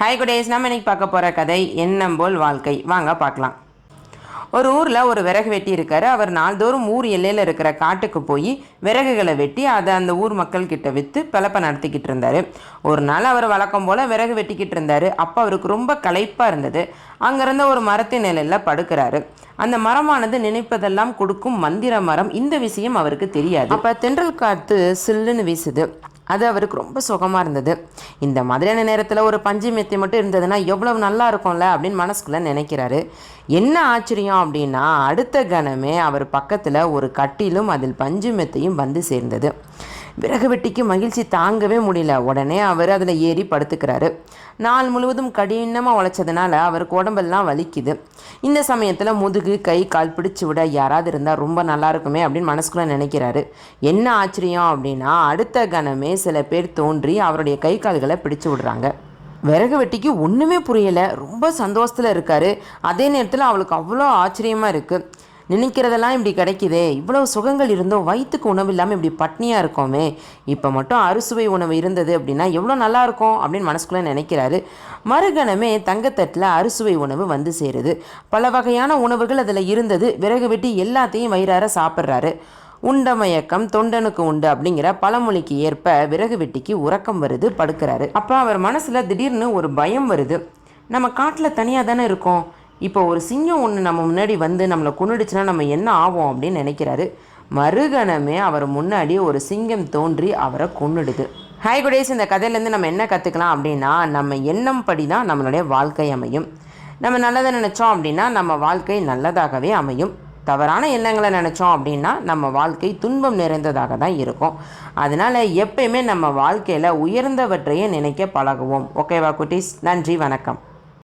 Hi குடேஸ் நம்ம இன்னைக்கு பார்க்க போகிற கதை எண்ணம் போல் வாழ்க்கை. வாங்க பார்க்கலாம். ஒரு ஊரில் ஒரு விறகு வெட்டி இருக்கார். அவர் நாள்தோறும் ஊர் எல்லையில் இருக்கிற காட்டுக்கு போய் விறகுகளை வெட்டி அதை அந்த ஊர் மக்கள்கிட்ட விற்று பிழப்ப நடத்திக்கிட்டு இருந்தார். ஒரு நாள் அவர் வழக்கம் போல் விறகு வெட்டிக்கிட்டு இருந்தார். அப்போ அவருக்கு ரொம்ப களைப்பாக இருந்தது. அங்கேருந்த ஒரு மரத்தின் நிலையில் படுக்கிறாரு. அந்த மரமானது நினைப்பதெல்லாம் கொடுக்கும் மந்திர மரம். இந்த விஷயம் அவருக்கு தெரியாது. அப்போ தென்றல் காற்று சில்லுன்னு வீசுது. அது அவருக்கு ரொம்ப சுகமாக இருந்தது. இந்த மாதிரியான நேரத்தில் ஒரு பஞ்சு மெத்தை மட்டும் இருந்ததுன்னா எவ்வளவு நல்லா இருக்கும்ல அப்படின்னு மனசுக்குள்ளே நினைக்கிறாரு. என்ன ஆச்சரியம் அப்படின்னா அடுத்த கணமே அவர் பக்கத்தில் ஒரு கட்டிலும் அதில் பஞ்சு மெத்தையும் வந்து சேர்ந்தது. விறகு வெட்டிக்கு மகிழ்ச்சி தாங்கவே முடியல. உடனே அவர் அதில் ஏறி படுத்துக்கிறாரு. நாள் முழுவதும் கடினமாக உழைச்சதுனால அவருக்கு உடம்பெல்லாம் வலிக்குது. இந்த சமயத்தில் முதுகு கை கால் பிடிச்சு விட யாராவது இருந்தால் ரொம்ப நல்லா இருக்குமே அப்படின்னு மனசுக்குள்ளே நினைக்கிறாரு. என்ன ஆச்சரியம் அப்படின்னா அடுத்த கணமே சில பேர் தோன்றி அவருடைய கை கால்களை பிடிச்சு விடுறாங்க. விறகு வெட்டிக்கு ஒன்றுமே புரியலை. ரொம்ப சந்தோஷத்தில் இருக்காரு. அதே நேரத்தில் அவளுக்கு அவ்வளோ ஆச்சரியமாக இருக்குது நினைக்கிறதெல்லாம் இப்படி கிடைக்குதே. இவ்வளோ சுகங்கள் இருந்தோம் வயிற்றுக்கு உணவு இல்லாமல் இப்படி பட்னியாக இருக்கோமே. இப்போ மட்டும் அறுசுவை உணவு இருந்தது அப்படின்னா எவ்வளோ நல்லா இருக்கும் அப்படின்னு மனசுக்குள்ளே நினைக்கிறாரு. மறுகணமே தங்கத்தட்டில் அறுசுவை உணவு வந்து சேருது. பல வகையான உணவுகள் அதில் இருந்தது. விறகு வெட்டி எல்லாத்தையும் வயிறார சாப்பிட்றாரு. உண்ட மயக்கம் தொண்டனுக்கு உண்டு அப்படிங்கிற பழமொழிக்கு ஏற்ப விறகு வெட்டிக்கு உறக்கம் வருது படுக்கிறாரு. அப்போ அவர் மனசில் திடீர்னு ஒரு பயம் வருது. நம்ம காட்டில் தனியாக தானே இருக்கோம். இப்போ ஒரு சிங்கம் ஒன்று நம்ம முன்னாடி வந்து நம்மளை கொன்னுடுச்சுன்னா நம்ம என்ன ஆவோம் அப்படின்னு நினைக்கிறாரு. மறுகணமே அவர் முன்னாடி ஒரு சிங்கம் தோன்றி அவரை கொன்னுடுது. ஹாய் குடேஸ் இந்த கதையிலேருந்து நம்ம என்ன கற்றுக்கலாம் அப்படின்னா நம்ம எண்ணம் படி தான் நம்மளுடைய வாழ்க்கை அமையும். நம்ம நல்லதை நினச்சோம் அப்படின்னா நம்ம வாழ்க்கை நல்லதாகவே அமையும். தவறான எண்ணங்களை நினச்சோம் அப்படின்னா நம்ம வாழ்க்கை துன்பம் நிறைந்ததாக தான் இருக்கும். அதனால் எப்பயுமே நம்ம வாழ்க்கையில் உயர்ந்தவற்றையே நினைக்க பழகுவோம். ஓகேவா குட்டீஸ்? நன்றி வணக்கம்.